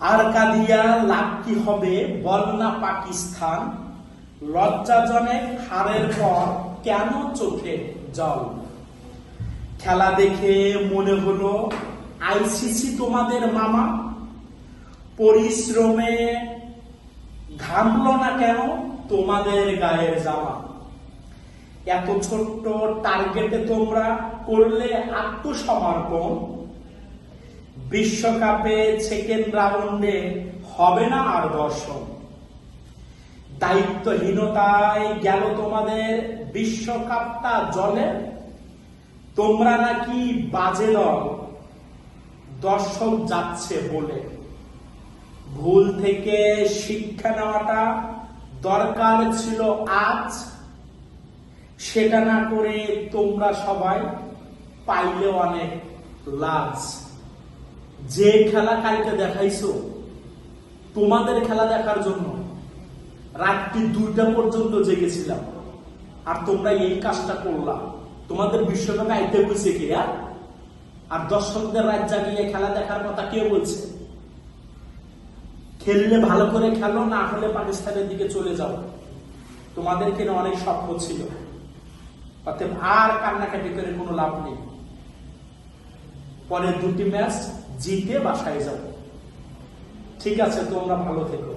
আর কাদিয়া লাভ কি হবে? না পাকিস্তান। লজ্জাজনক হারের পর কেন চোখে জল? খেলা দেখে মনে হলো, আইসিসি তোমাদের মামা? পরিশ্রমে ঘামলো না কেন তোমাদের গায়ের জামা? এত ছোট্ট টার্গেটে তোমরা করলে আত্মসমর্পণ। বিশ্বকাপে সেকেন্ড রাউন্ডে হবে না আর দর্শন দায়িত্বহীনতায় গেল তোমাদের বিশ্বকাপটা জলে? তোমরা নাকি বাজে দল? দর্শক যাচ্ছে বলে। ভুল থেকে শিক্ষা নেওয়াটা দরকার ছিল আজ। সেটা না করে তোমরা সবাই পাইলে অনেক লাজ। যে খেলা কালকে দেখাইছো, তোমাদের খেলা দেখার জন্য রাত্রি দুইটা পর্যন্ত জেগেছিলাম। আর তোমরা এই কাজটা করলাম তোমাদের বিশ্বকাপে আইতে বলছে কি আর আর দর্শকদের রাত জাগিয়ে খেলা দেখার কথা কে বলছে? খেললে ভালো করে খেলো, না হলে পাকিস্তানের দিকে চলে যাও। তোমাদের কিনা অনেক স্বপ্ন ছিল। অতএব আর কান্নাকাটি করে কোনো লাভ নেই। পরের দুটি ম্যাচ জিতে বাসায় যাবে। ঠিক আছে তোমরা ভালো থেকো।